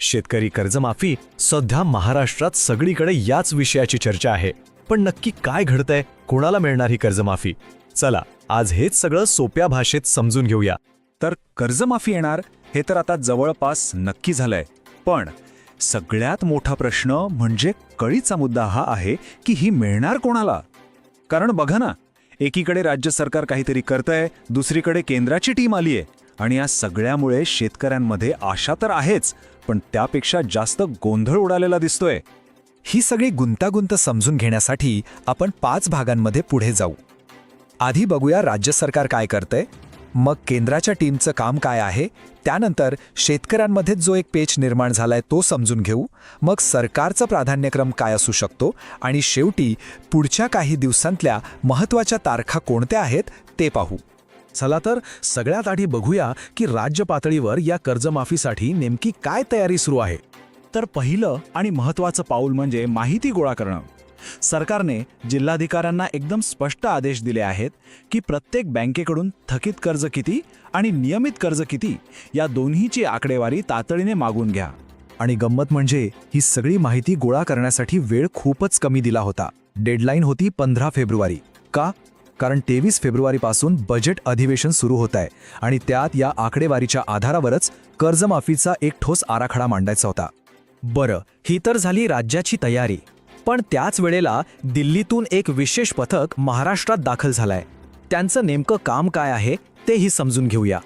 शेतकरी कर्जमाफी सध्या महाराष्ट्रात सगळीकडे याच विषयाची चर्चा आहे. पण नक्की काय घडतंय? कोणाला मिळणार ही कर्जमाफी? चला आज हेच सगळं सोप्या भाषेत समजून घेऊया. तर कर्जमाफी येणार हे तर आता जवळपास नक्की झालंय. पण सगळ्यात मोठा प्रश्न म्हणजे कळीचा मुद्दा हा आहे की ही मिळणार कोणाला? कारण बघा ना एकीकडे राज्य सरकार काहीतरी करतंय दुसरीकडे केंद्राची टीम आलीये. आणि या सगळ्यामुळे शेतकऱ्यांमध्ये आशा तर आहेच पण त्यापेक्षा जास्त गोंधळ उडालेला दिसतोय. ही सगळी गुंतागुंत समजून घेण्यासाठी आपण पाच भागांमध्ये पुढे जाऊ. आधी बघूया राज्य सरकार काय करतंय मग केंद्राच्या टीमचं काम काय आहे त्यानंतर शेतकऱ्यांमध्ये जो एक पेच निर्माण झालाय तो समजून घेऊ मग सरकारचा प्राधान्यक्रम काय असू शकतो आणि शेवटी पुढच्या काही दिवसांतल्या महत्त्वाच्या तारखा कोणत्या आहेत ते पाहू. चला तर सगळ्यात आधी बघूया की राज्य पातळीवर या कर्जमाफीसाठी नेमकी काय तयारी सुरू आहे. तर पहिलं आणि महत्त्वाचं पाऊल म्हणजे माहिती गोळा करणं. सरकारने जिल्हाधिकाऱ्यांना एकदम स्पष्ट आदेश दिले आहेत की प्रत्येक बँकेकडून थकीत कर्ज किती आणि नियमित कर्ज किती या दोन्हीची आकडेवारी तातडीने मागून घ्या. आणि गंमत म्हणजे ही सगळी माहिती गोळा करण्यासाठी वेळ खूपच कमी दिला होता. डेडलाईन होती पंधरा फेब्रुवारी. का? कारण तेवीस फेब्रुवारीपासून बजेट अधिवेशन सुरू होत आहे आणि त्यात या आकडेवारीच्या आधारावरच कर्जमाफीचा एक ठोस आराखडा मांडायचा होता. बरं ही तर झाली राज्याची तयारी. पण त्याच वेळेला दिल्लीतून एक विशेष पथक महाराष्ट्रात दाखल झालंय. त्यांचं नेमकं काम काय आहे तेही समजून घेऊया.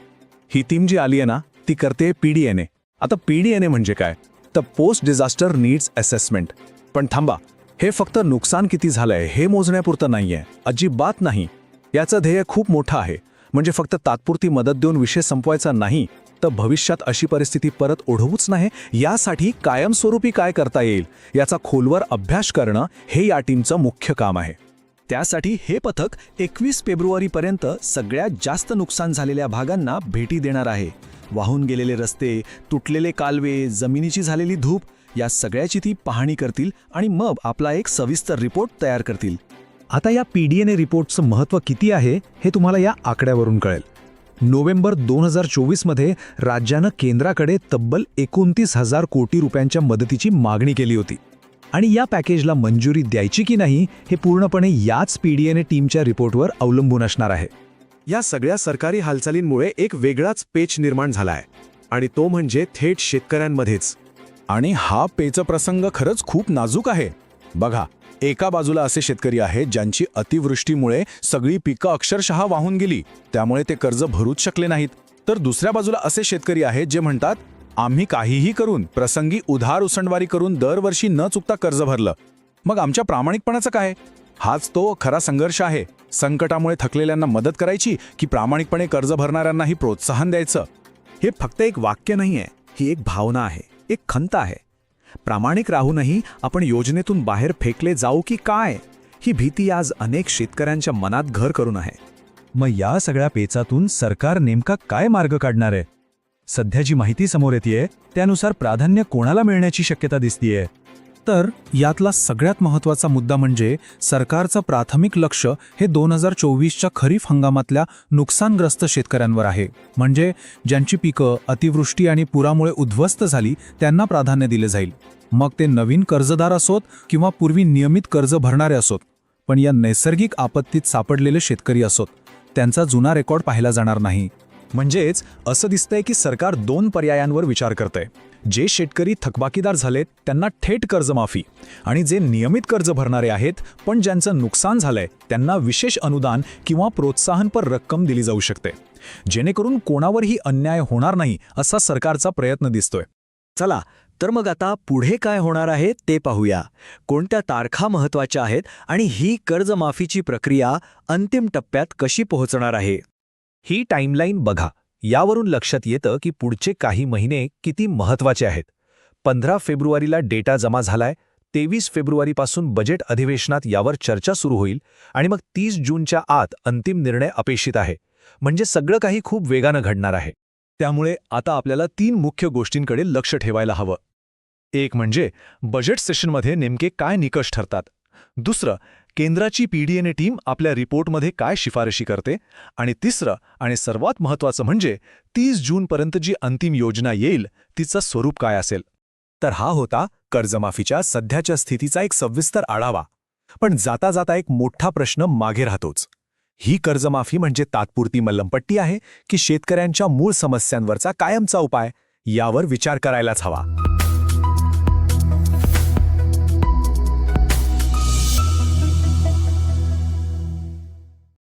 ही टीम जी आली आहे ना ती करते पीडीएनए आता पीडीएनए म्हणजे काय? तर पोस्ट डिझास्टर नीड्स असेसमेंट पण थांबा हे फक्त नुकसान किती झालंय हे मोजण्यापुरतं नाहीये. अजिबात नाही. याचं ध्येय खूप मोठं आहे. म्हणजे फक्त तात्पुरती मदत देऊन विषय संपवायचा नाही तर भविष्यात अशी परिस्थिती परत ओढवूच नाही यासाठी कायमस्वरूपी काय करता येईल याचा खोलवर अभ्यास करणं हे या टीमचं मुख्य काम आहे. त्यासाठी हे पथक एकवीस फेब्रुवारीपर्यंत सगळ्यात जास्त नुकसान झालेल्या भागांना भेटी देणार आहे. वाहून गेलेले रस्ते तुटलेले कालवे जमिनीची झालेली धूप या सगळ्याची ती पाहणी करतील आणि मग आपला एक सविस्तर रिपोर्ट तयार करतील. आता या पी डी एन ए रिपोर्टचं महत्त्व किती आहे हे तुम्हाला या आकड्यावरून कळेल. नोव्हेंबर दोन हजार चोवीसमध्ये राज्यानं केंद्राकडे तब्बल एकोणतीस हजार कोटी रुपयांच्या मदतीची मागणी केली होती. आणि या पॅकेजला मंजुरी द्यायची की नाही हे पूर्णपणे याच पी डीएनए टीमच्या रिपोर्टवर अवलंबून असणार आहे. या सगळ्या सरकारी हालचालींमुळे एक वेगळाच पेच निर्माण झाला आहे. आणि तो म्हणजे थेट शेतकऱ्यांमध्येच. आणि हा पेच प्रसंग खरंच खूप नाजूक आहे. बघा एका बाजूला असे शेतकरी आहेत ज्यांची अतिवृष्टीमुळे सगळी पिकं अक्षरशः वाहून गेली त्यामुळे ते कर्ज भरूच शकले नाहीत. तर दुसऱ्या बाजूला असे शेतकरी आहेत जे म्हणतात आम्ही काहीही करून प्रसंगी उधार उसंडवारी करून दरवर्षी न चुकता कर्ज भरलं. मग आमच्या प्रामाणिकपणाचं काय? हाच तो खरा संघर्ष आहे. संकटामुळे थकलेल्यांना मदत करायची की प्रामाणिकपणे कर्ज भरणाऱ्यांनाही प्रोत्साहन द्यायचं? हे फक्त एक वाक्य नाही आहे ही एक भावना आहे. एक खंत आहे. प्रामाणिक राहूनही आपण योजनेतून बाहेर फेकले जाऊ की काय ही भीती आज अनेक शेतकऱ्यांच्या मनात घर करून आहे. मग या सगळ्या पेचातून सरकार नेमका काय मार्ग काढणार? आहे सध्या जी माहिती समोर येते त्यानुसार प्राधान्य कोणाला मिळण्याची शक्यता दिसतीये? तर यातला सगळ्यात महत्त्वाचा मुद्दा म्हणजे सरकारचं प्राथमिक लक्ष हे दोन हजार चोवीसच्या खरीप हंगामातल्या नुकसानग्रस्त शेतकऱ्यांवर आहे. म्हणजे ज्यांची पिकं अतिवृष्टी आणि पुरामुळे उद्ध्वस्त झाली त्यांना प्राधान्य दिले जाईल. मग ते नवीन कर्जदार असोत किंवा पूर्वी नियमित कर्ज भरणारे असोत पण या नैसर्गिक आपत्तीत सापडलेले शेतकरी असोत त्यांचा जुना रेकॉर्ड पाहिला जाणार नाही. म्हणजेच असं दिसतंय की सरकार दोन पर्यायांवर विचार करतंय. जे शेतकरी थकबाकीदार झालेत त्यांना थेट कर्जमाफी. आणि जे नियमित कर्ज भरणारे आहेत पण ज्यांचं नुकसान झालंय त्यांना विशेष अनुदान किंवा प्रोत्साहनपर रक्कम दिली जाऊ शकते. जेणेकरून कोणावरही अन्याय होणार नाही असा सरकारचा प्रयत्न दिसतोय. चला तर मग आता पुढे काय होणार आहे ते पाहूया. कोणत्या तारखा महत्त्वाच्या आहेत आणि ही कर्जमाफीची प्रक्रिया अंतिम टप्प्यात कशी पोहोचणार आहे? ही टाईमलाईन बघा. यावरून लक्षात येतं की पुढचे काही महिने किती महत्त्वाचे आहेत. पंधरा फेब्रुवारीला डेटा जमा झालाय तेवीस फेब्रुवारीपासून बजेट अधिवेशनात यावर चर्चा सुरू होईल आणि मग तीस जूनच्या आत अंतिम निर्णय अपेक्षित आहे. म्हणजे सगळं काही खूप वेगानं घडणार आहे. त्यामुळे आता आपल्याला तीन मुख्य गोष्टींकडे लक्ष ठेवायला हवं. एक म्हणजे बजेट सेशनमध्ये नेमके काय निकष ठरतात. दुसरं केंद्राची पीडीएनए टीम आपल्या रिपोर्टमध्ये काय शिफारशी करते? आणि तिसरं आणि सर्वात महत्त्वाचं म्हणजे तीस जूनपर्यंत जी अंतिम योजना येईल तिचं स्वरूप काय असेल? तर हा होता कर्जमाफीच्या सध्याच्या स्थितीचा एक सविस्तर आढावा. पण जाता जाता एक मोठा प्रश्न मागे राहतोच. ही कर्जमाफी म्हणजे तात्पुरती मल्लमपट्टी आहे की शेतकऱ्यांच्या मूळ समस्यांवरचा कायमचा उपाय? यावर विचार करायलाच हवा.